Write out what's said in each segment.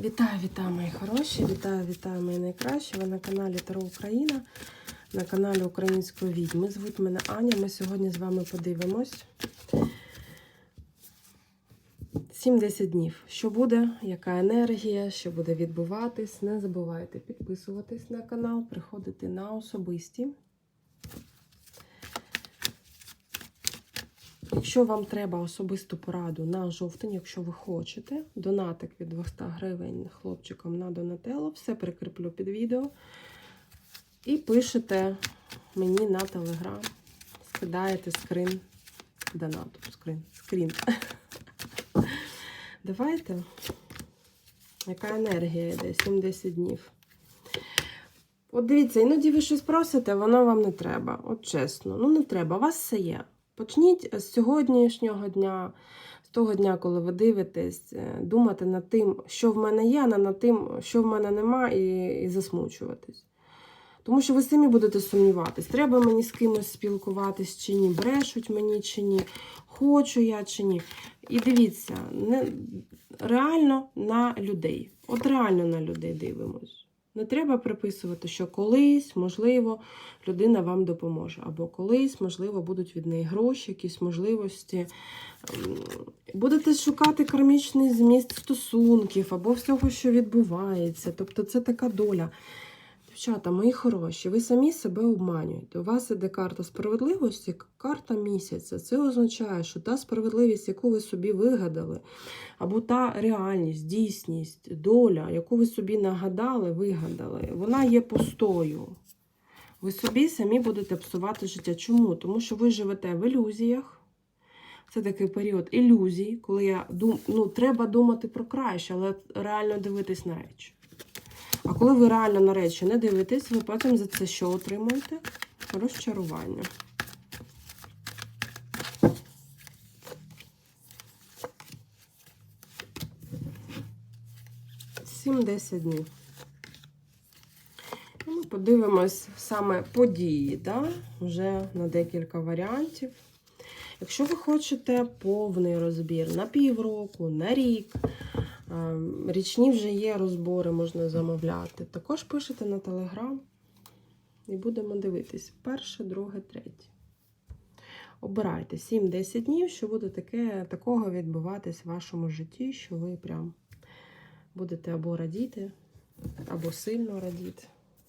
Вітаю, вітаю, мої хороші! Вітаю, вітаю, мої найкращі. Ви на каналі Таро Україна, на каналі Української відьми. Звуть мене Аня. Ми сьогодні з вами подивимось 7-10 днів. Що буде, яка енергія, що буде відбуватись. Не забувайте підписуватись на канал, приходити на особисті. Якщо вам треба особисту пораду на жовтень, якщо ви хочете, донатик від 200 гривень хлопчикам на Донателло, все прикріплю під відео. І пишете мені на телеграм, скидаєте скрин донату. Скрин. скрін. Давайте. Яка енергія йде? 7-10 днів. От дивіться, іноді ви щось просите, воно вам не треба. От чесно, ну не треба, у вас все є. Почніть з сьогоднішнього дня, з того дня, коли ви дивитесь, е, думати над тим, що в мене є, а над тим, що в мене нема, і, і засмучуватись. Тому що ви самі будете сумніватись, треба мені з кимось спілкуватись чи ні, брешуть мені чи ні, хочу я чи ні. І дивіться, не, реально на людей. От реально на людей дивимось. Не треба приписувати, що колись, можливо, людина вам допоможе. Або колись, можливо, будуть від неї гроші, якісь можливості. Ем, Будете шукати кармічний зміст стосунків або всього, що відбувається. Тобто це така доля. Дівчата, мої хороші, ви самі себе обманюєте. У вас іде карта справедливості, карта місяця. Це означає, що та справедливість, яку ви собі вигадали, або та реальність, дійсність, доля, яку ви собі нагадали, вигадали, вона є пустою. Ви собі самі будете псувати життя. Чому? Тому що ви живете в ілюзіях. Це такий період ілюзій, коли я дум... ну, треба думати про краще, але реально дивитись на речі. А коли ви реально на речі не дивитесь, ви потім за це що отримуєте? Розчарування. Сім-десять днів. Ну, Ми подивимось саме події, да? вже на декілька варіантів. Якщо ви хочете повний розбір на півроку, на рік, річні вже є розбори, можна замовляти. Також пишете на телеграм і будемо дивитись. Перше, друге, третє. Обирайте 7-10 днів, що буде таке, такого відбуватись в вашому житті, що ви прям будете або радіти, або сильно радіти,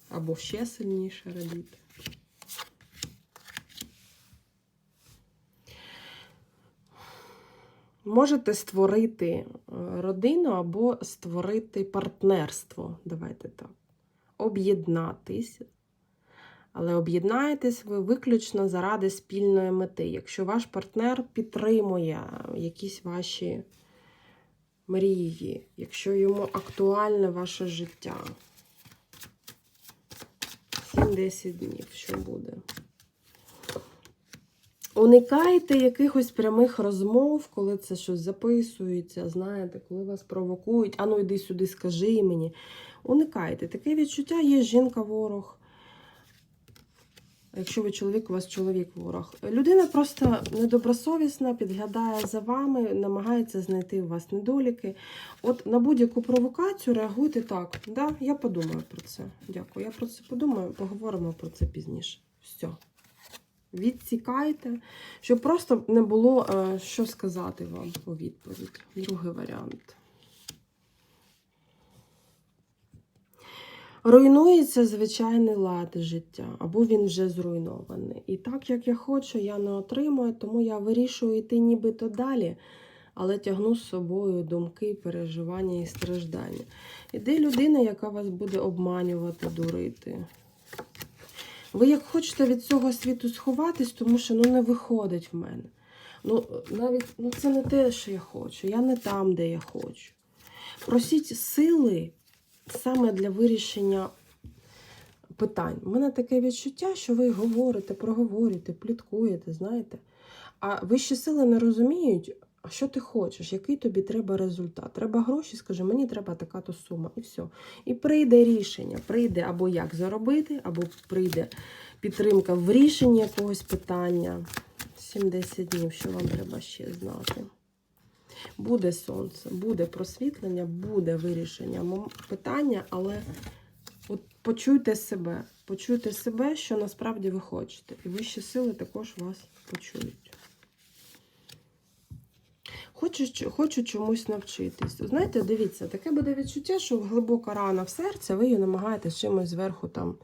або ще сильніше радіти. Можете створити е, родину або створити партнерство. Давайте так. Об'єднатись. Але об'єднаєтесь ви виключно заради спільної мети. Якщо ваш партнер підтримує якісь ваші мрії, якщо йому актуальне ваше життя. 7-10 днів, що буде. Уникайте якихось прямих розмов, коли це щось записується, знаєте, коли вас провокують, а ну йди сюди, скажи мені. Уникайте. Таке відчуття є жінка-ворог. Якщо ви чоловік, у вас чоловік-ворог. Людина просто недобросовісна, підглядає за вами, намагається знайти у вас недоліки. От на будь-яку провокацію реагуйте так. Да, я подумаю про це. Дякую. Я про це подумаю, поговоримо про це пізніше. Все відсікайте, щоб просто не було е, що сказати вам у відповідь. Другий варіант. Руйнується звичайний лад життя, або він вже зруйнований. І так, як я хочу, я не отримую, тому я вирішую йти нібито далі, але тягну з собою думки, переживання і страждання. Іде людина, яка вас буде обманювати, дурити. Ви як хочете від цього світу сховатись, тому що ну не виходить в мене. Ну, навіть ну, це не те, що я хочу. Я не там, де я хочу. Просіть сили саме для вирішення питань. У мене таке відчуття, що ви говорите, проговорюєте, пліткуєте, знаєте. А вищі сили не розуміють, а що ти хочеш, який тобі треба результат. Треба гроші, скажи, мені треба така то сума, і все. І прийде рішення. Прийде або як заробити, або прийде підтримка в рішенні якогось питання. 70 днів, що вам треба ще знати. Буде сонце, буде просвітлення, буде вирішення питання, але от почуйте себе, почуйте себе, що насправді ви хочете. І вищі сили також вас почують. Хочу, хочу чомусь навчитись. Знаєте, дивіться, таке буде відчуття, що глибока рана в серці, ви її намагаєтесь чимось зверху там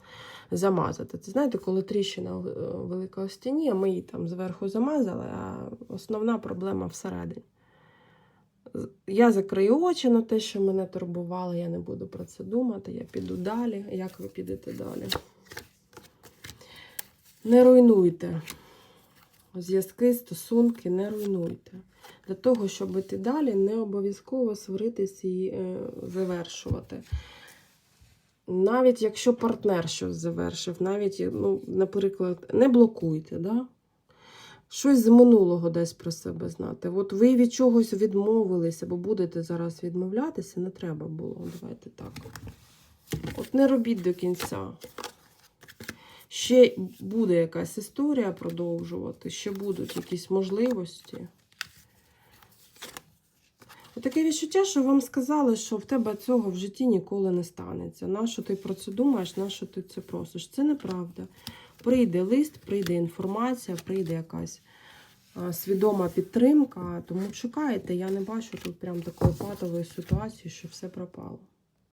замазати. Це знаєте, коли тріщина е, велика у стіні, а ми її там зверху замазали, а основна проблема всередині. Я закрию очі на те, що мене турбувало, я не буду про це думати, я піду далі. Як ви підете далі? Не руйнуйте. Зв'язки, стосунки не руйнуйте. Для того, щоб іти далі, не обов'язково сваритись і е, завершувати. Навіть якщо партнер щось завершив, навіть, ну, наприклад, не блокуйте, да? щось з минулого десь про себе знати. От ви від чогось відмовилися, бо будете зараз відмовлятися, не треба було. Давайте так. От не робіть до кінця. Ще буде якась історія продовжувати, ще будуть якісь можливості. Таке відчуття, що вам сказали, що в тебе цього в житті ніколи не станеться. Нащо ти про це думаєш, нащо ти це просиш? Це неправда. Прийде лист, прийде інформація, прийде якась свідома підтримка. Тому чекайте, я не бачу тут прям такої патової ситуації, що все пропало.